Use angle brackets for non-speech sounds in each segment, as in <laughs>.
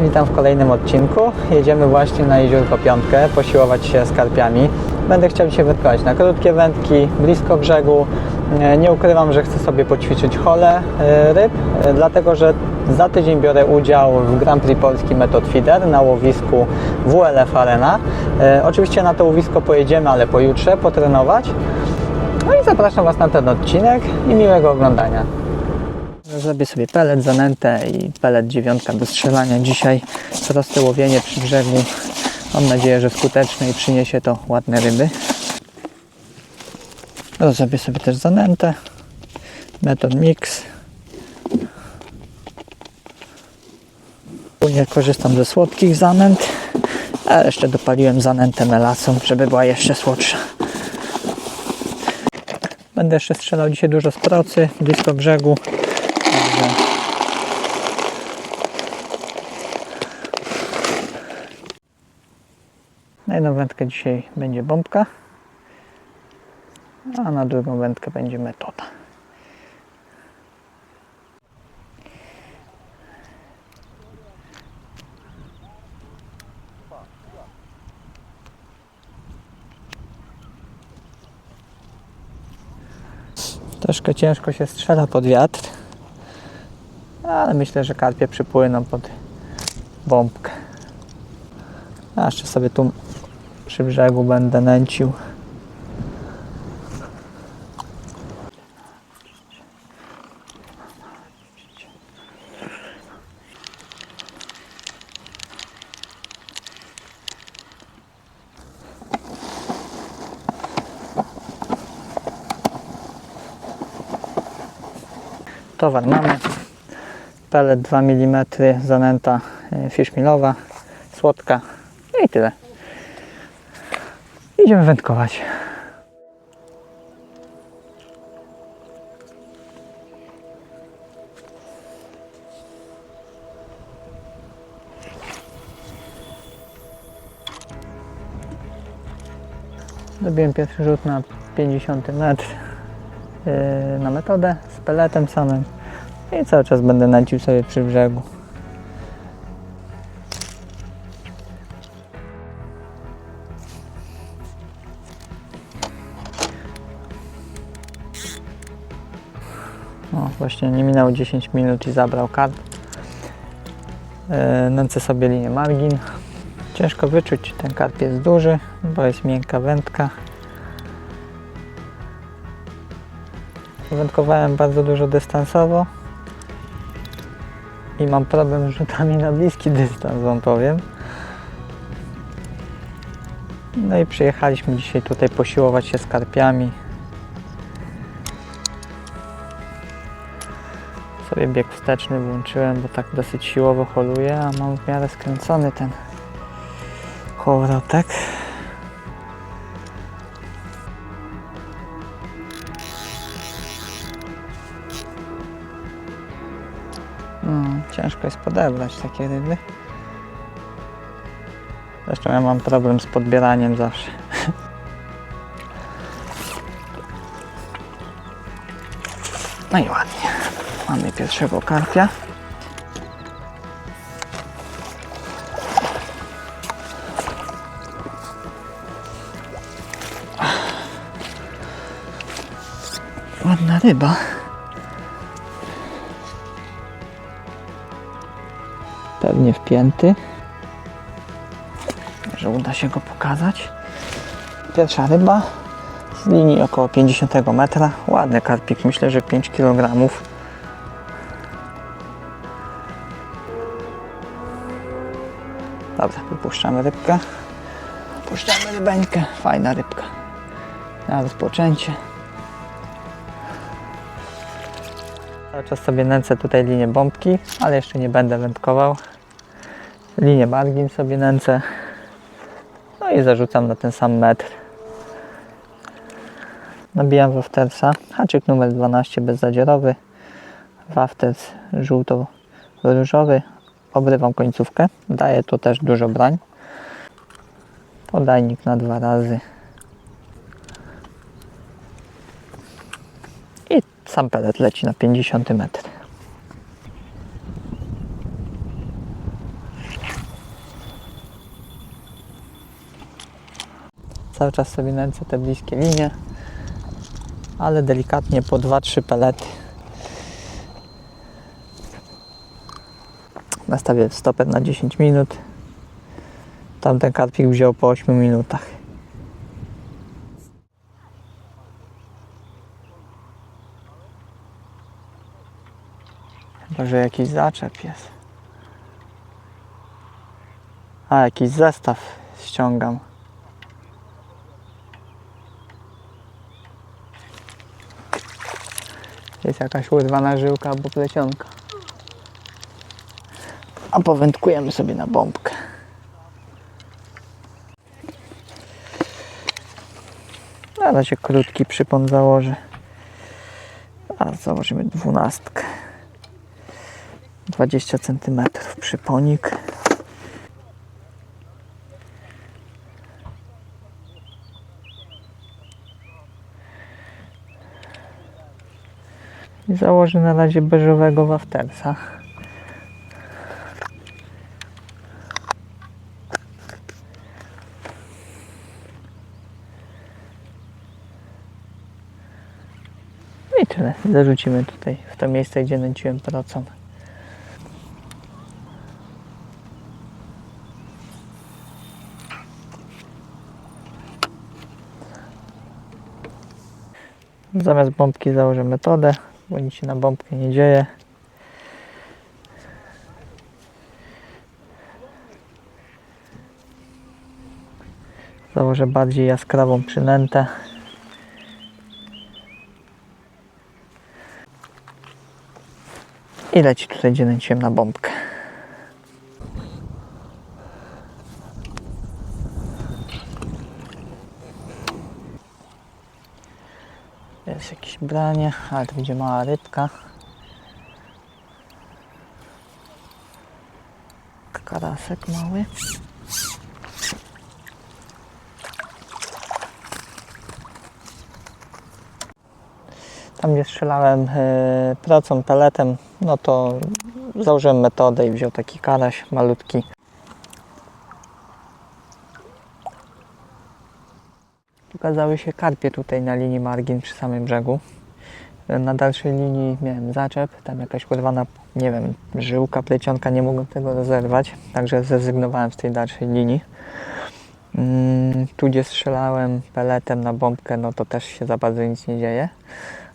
witam w kolejnym odcinku. Jedziemy właśnie na Jeziórko Piątkę, posiłować się z karpiami. Będę chciał dzisiaj wędkować na krótkie wędki, blisko brzegu. E, Nie ukrywam, że chcę sobie poćwiczyć hole e, ryb, e, dlatego że za tydzień biorę udział w Grand Prix Polski Method Feeder na łowisku WLF Arena. Oczywiście na to łowisko pojedziemy, ale pojutrze potrenować. No i zapraszam Was na ten odcinek i miłego oglądania. Zrobię sobie pelet, zanętę i pelet dziewiątka do strzelania dzisiaj. Proste łowienie przy brzegu. Mam nadzieję, że skuteczne i przyniesie to ładne ryby. Zrobię sobie też zanętę. Method Mix. Ogólnie korzystam ze słodkich zanęt. A jeszcze dopaliłem zanętę melasą, żeby była jeszcze słodsza. Będę jeszcze strzelał dzisiaj dużo z procy, blisko brzegu. Jedną wędkę dzisiaj będzie bombka, a na drugą wędkę będzie metoda. Troszkę ciężko się strzela pod wiatr, ale myślę, że karpie przypłyną pod bombkę. A jeszcze sobie tu przy brzegu będę nęcił. Towar mamy. Pelet 2 mm, zanęta e, fiszmilowa, słodka No i tyle. Idziemy wędkować. Zrobiłem pierwszy rzut na 50 metr yy, na metodę z peletem samym i cały czas będę nęcił sobie przy brzegu. Właśnie nie minęło 10 minut i zabrał karp. Yy, nęcę sobie linię margin. Ciężko wyczuć, ten karp jest duży, bo jest miękka wędka. Wędkowałem bardzo dużo dystansowo i mam problem z rzutami na bliski dystans, wam powiem. No i przyjechaliśmy dzisiaj tutaj posiłować się z karpiami. Sobie bieg wsteczny włączyłem, bo tak dosyć siłowo holuję, a mam w miarę skręcony ten kołowrotek. No, ciężko jest podebrać takie ryby. Zresztą ja mam problem z podbieraniem zawsze. <laughs> No i ładnie. Pierwszego karpia. Ładna ryba. Pewnie wpięty. Może uda się go pokazać. Pierwsza ryba z linii około 50 metra. Ładny karpik, myślę, że 5 kg. Dobra, wypuszczamy rybkę. Puszczamy rybeńkę. Fajna rybka. Na rozpoczęcie. Cały czas sobie nęcę tutaj linię bombki, ale jeszcze nie będę wędkował. Linię margin sobie nęcę. No i zarzucam na ten sam metr. Nabijam waftersa. Haczyk numer 12 bezzadzierowy. Wafters żółto-różowy obrywam końcówkę. Daje to też dużo brań. Podajnik na dwa razy. I sam pelet leci na 50 metr. Cały czas sobie nęcę te bliskie linie, ale delikatnie po 2-3 pelety Nastawię stoper na 10 minut. Tamten karpik wziął po 8 minutach. Chyba, że jakiś zaczep jest. A, jakiś zestaw ściągam. Jest jakaś urwana żyłka albo plecionka. A powędkujemy sobie na bombkę. Na razie krótki przypon założę. A założymy dwunastkę. 20 cm przyponik. I założę na razie beżowego waftersa. I tyle. Zarzucimy tutaj w to miejsce, gdzie nęciłem procą. Zamiast bombki założę metodę, bo nic się na bombkę nie dzieje. Założę bardziej jaskrawą przynętę. I leci tutaj, gdzie nęciłem na bombkę. Jest jakieś branie, ale to będzie mała rybka. Karasek mały. Tam gdzie strzelałem yy, procą, peletem, no to założyłem metodę i wziął taki karaś malutki. Pokazały się karpie tutaj na linii margin przy samym brzegu. Na dalszej linii miałem zaczep, tam jakaś urwana, nie wiem, żyłka, plecionka, nie mogłem tego rozerwać, także zrezygnowałem z tej dalszej linii. Mm, tu gdzie strzelałem peletem na bombkę, no to też się za bardzo nic nie dzieje,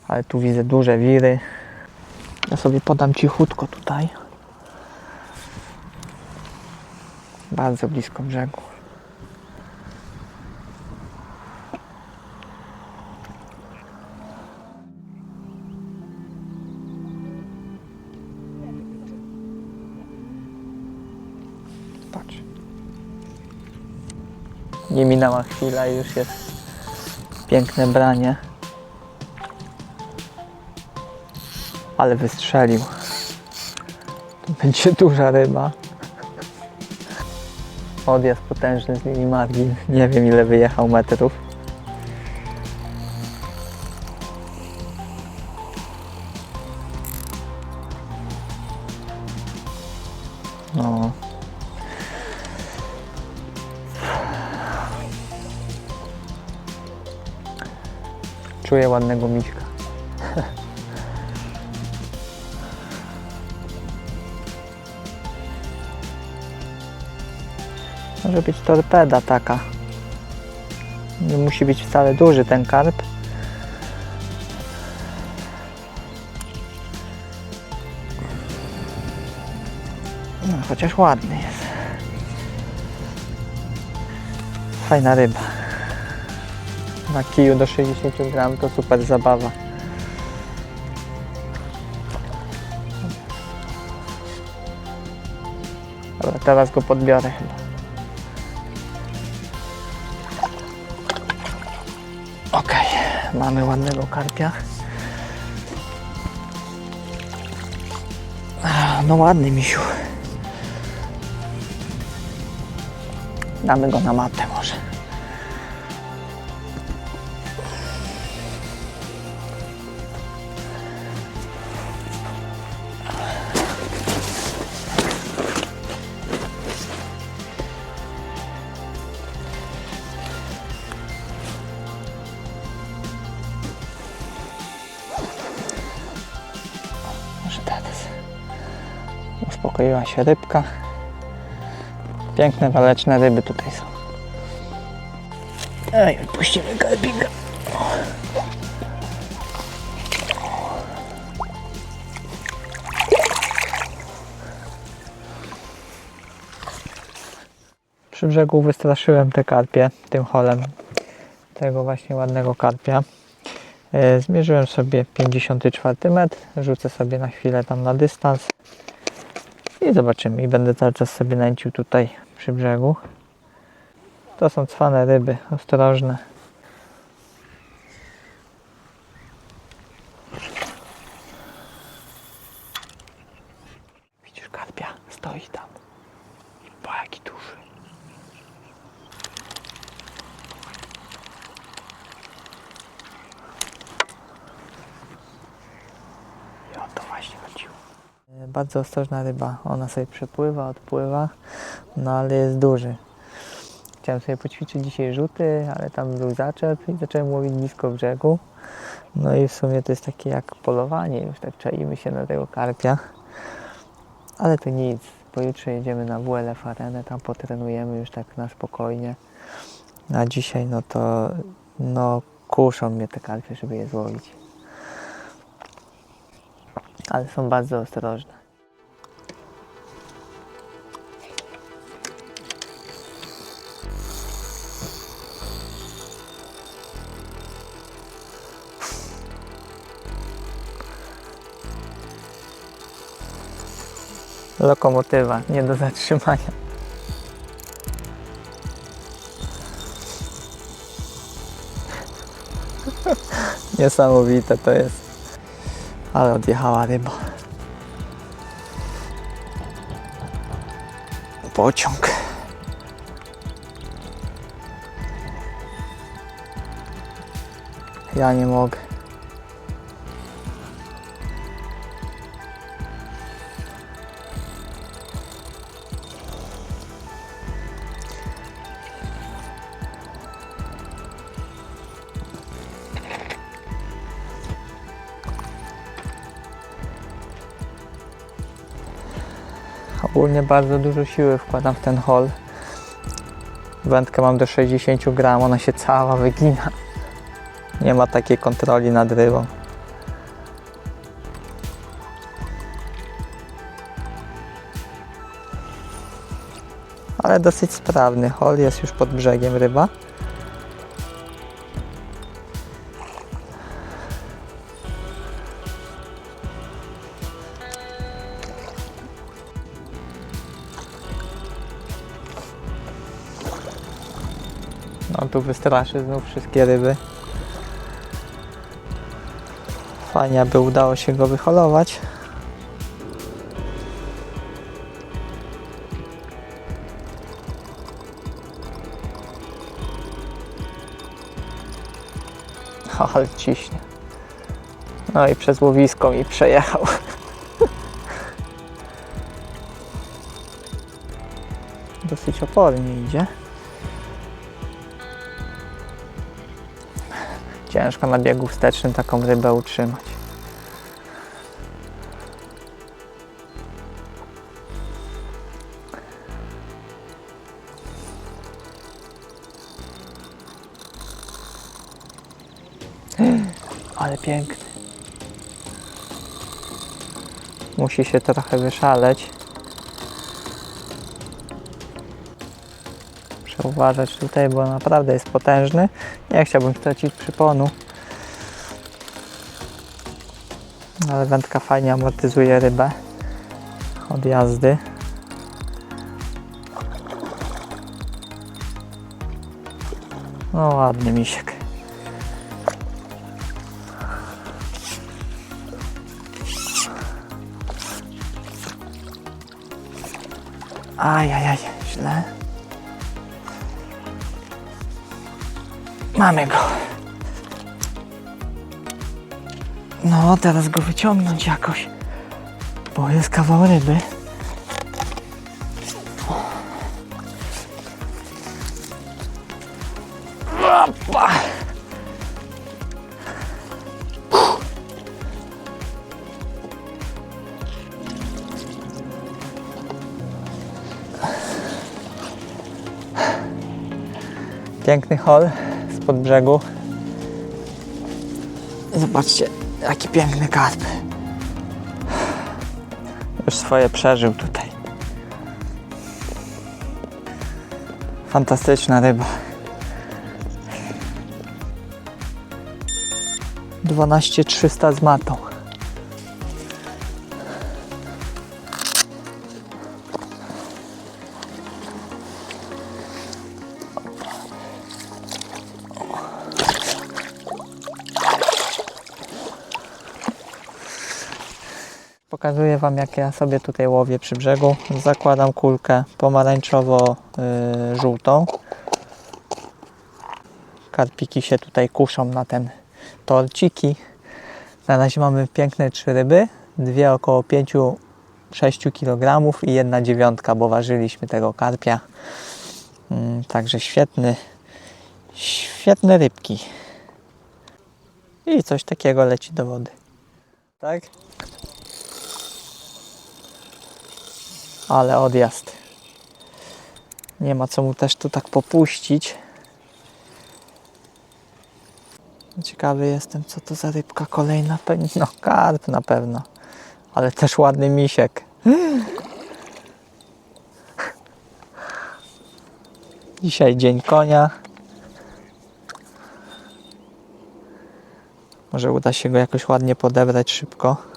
ale tu widzę duże wiry. Ja sobie podam cichutko tutaj. Bardzo blisko brzegu. Patrz. Nie minęła chwila i już jest piękne branie. Ale wystrzelił. To będzie duża ryba. Odjazd potężny z linii margin. Nie wiem ile wyjechał metrów. No. Czuję ładnego miśka. Może być torpeda taka. Nie musi być wcale duży ten karp. No, chociaż ładny jest. Fajna ryba. Na kiju do 60 gram to super zabawa. Dobra, teraz go podbiorę chyba. Mamy ładnego karpia. No ładny misiu. Damy go na matę. Może Uspokoiła się rybka. Piękne, waleczne ryby tutaj są. Ej, puścimy karpika. Przy brzegu wystraszyłem te karpie tym holem tego właśnie ładnego karpia. E, Zmierzyłem sobie 54 metr, rzucę sobie na chwilę tam na dystans i zobaczymy. I będę cały czas sobie nęcił tutaj przy brzegu. To są cwane ryby, ostrożne. Widzisz karpia? Stoi tam. Bo jaki duży. I o to właśnie chodziło. E, Bardzo ostrożna ryba. Ona sobie przepływa, odpływa, no ale jest duży. Chciałem sobie poćwiczyć dzisiaj rzuty, ale tam był zaczep i zacząłem łowić blisko brzegu. No i w sumie to jest takie jak polowanie, już tak czaimy się na tego karpia. Ale to nic. Pojutrze jedziemy na WLF Arenę, tam potrenujemy już tak na spokojnie. A dzisiaj no to no kuszą mnie te karpie, żeby je złowić. Ale są bardzo ostrożne. Lokomotywa, nie do zatrzymania. <laughs> Niesamowite to jest. Ale odjechała ryba. Pociąg. Ja nie mogę. Ogólnie bardzo dużo siły wkładam w ten hol. Wędkę mam do 60 gram, ona się cała wygina. Nie ma takiej kontroli nad rybą. Ale dosyć sprawny hol, jest już pod brzegiem ryba. Wystraszy znów wszystkie ryby. Fajnie, aby udało się go wyholować. <laughs> Ale ciśnie. No i przez łowisko mi przejechał. <laughs> Dosyć opornie idzie. Ciężko na biegu wstecznym taką rybę utrzymać. Ale piękny. Musi się trochę wyszaleć. Muszę uważać tutaj, bo naprawdę jest potężny. Nie chciałbym stracić przyponu. Ale wędka fajnie amortyzuje rybę od jazdy. No ładny misiek. Ajajaj, źle. Mamy go. No, teraz go wyciągnąć jakoś, bo jest kawał ryby. Opa! Piękny hol spod brzegu. Zobaczcie, jaki piękny karp. Już swoje przeżył tutaj. Fantastyczna ryba. 12300 z matą. Pokazuję Wam, jak ja sobie tutaj łowię przy brzegu. Zakładam kulkę pomarańczowo-żółtą. Karpiki się tutaj kuszą na ten torciki. Na razie mamy piękne trzy ryby. Dwie około 5-6 kg i jedna dziewiątka, bo ważyliśmy tego karpia. Mm, Także świetny, świetne rybki. I coś takiego leci do wody. Tak? Ale odjazd. Nie ma co mu też tu tak popuścić. Ciekawy jestem, co to za rybka kolejna. <laughs> No karp na pewno. Ale też ładny misiek. <gasps> Dzisiaj dzień konia. Może uda się go jakoś ładnie podebrać szybko.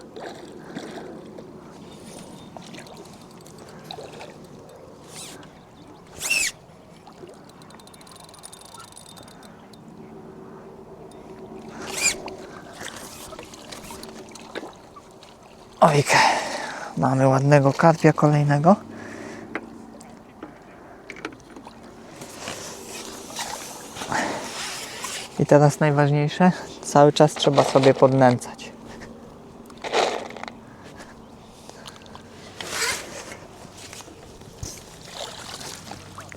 Mamy ładnego karpia kolejnego. I teraz najważniejsze, cały czas trzeba sobie podnęcać.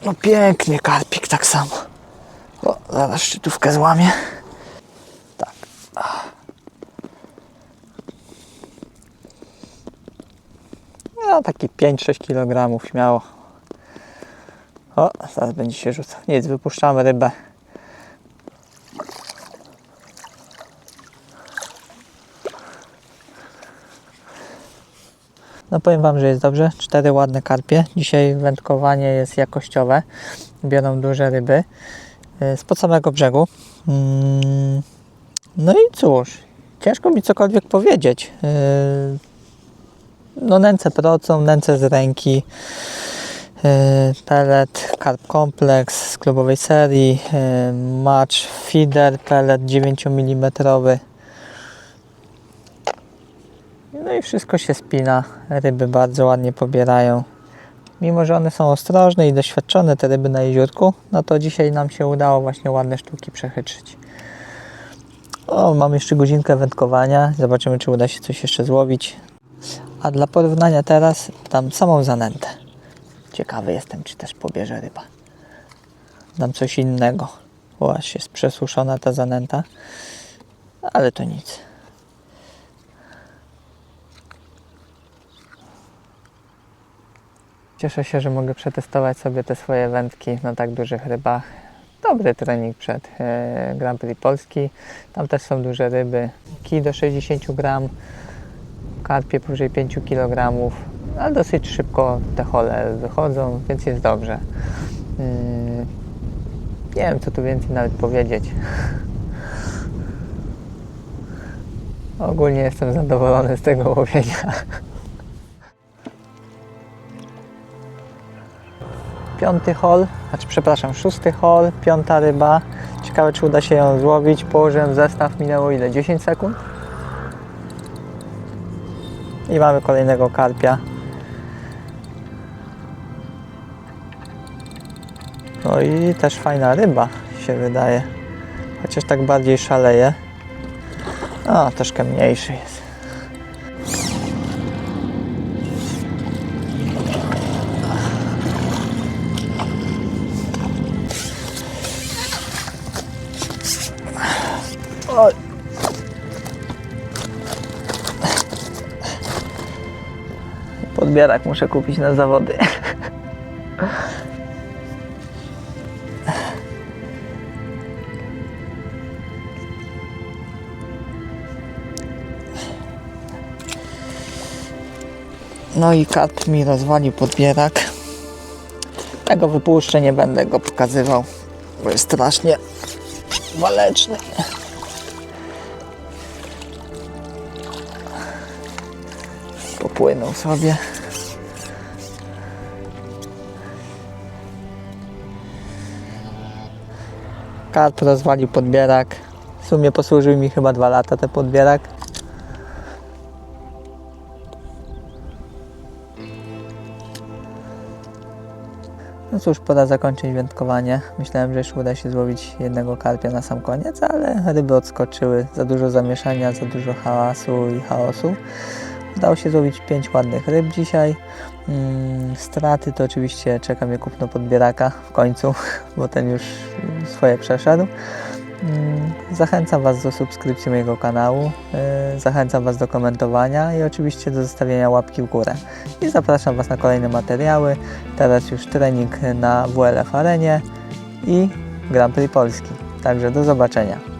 No pięknie karpik tak samo. O, zaraz szczytówkę złamię. Taki 5-6 kg śmiało. O, zaraz będzie się rzucał. Nic, wypuszczamy rybę. No powiem Wam, że jest dobrze. Cztery ładne karpie. Dzisiaj wędkowanie jest jakościowe. Biorą duże ryby spod samego brzegu. Mm, No i cóż, ciężko mi cokolwiek powiedzieć. No nęce procą, nęce z ręki, yy, pellet, carp complex z klubowej serii, yy, match feeder, pellet 9 mm. No i wszystko się spina, ryby bardzo ładnie pobierają. Mimo, że one są ostrożne i doświadczone, te ryby na jeziorku, no to dzisiaj nam się udało właśnie ładne sztuki przechytrzyć. O, mam jeszcze godzinkę wędkowania, zobaczymy czy uda się coś jeszcze złowić. A dla porównania teraz dam samą zanętę. Ciekawy jestem, czy też pobierze ryba. Dam coś innego. O, aż jest przesuszona ta zanęta. Ale to nic. Cieszę się, że mogę przetestować sobie te swoje wędki na tak dużych rybach. Dobry trening przed e, Grand Prix Polski. Tam też są duże ryby. Kij do 60 gram karpie powyżej 5 kg, ale dosyć szybko te hole wychodzą, więc jest dobrze. Mm, Nie wiem, co tu więcej nawet powiedzieć. Ogólnie jestem zadowolony z tego łowienia. Piąty hol, znaczy przepraszam, szósty hol, piąta ryba. Ciekawe, czy uda się ją złowić. Położyłem zestaw, minęło ile? 10 sekund? I mamy kolejnego karpia. No i też fajna ryba się wydaje. Chociaż tak bardziej szaleje. A, troszkę mniejszy jest. zegarek muszę kupić na zawody. No i kat mi rozwalił podbierak. Tego wypuszczę, nie będę go pokazywał, bo jest strasznie waleczny. Popłynął sobie. Karp rozwalił podbierak. W sumie posłużył mi chyba dwa lata ten podbierak. No cóż, pora zakończyć wędkowanie. Myślałem, że jeszcze uda się złowić jednego karpia na sam koniec, ale ryby odskoczyły. Za dużo zamieszania, za dużo hałasu i chaosu. Udało się złowić 5 ładnych ryb dzisiaj. Mm, straty to oczywiście czeka mnie kupno podbieraka w końcu, <laughs> bo ten już swoje przeszedł. Mm, Zachęcam Was do subskrypcji mojego kanału, yy, zachęcam Was do komentowania i oczywiście do zostawienia łapki w górę. I zapraszam Was na kolejne materiały. Teraz już trening na WLF Arenie i Grand Prix Polski. Także do zobaczenia.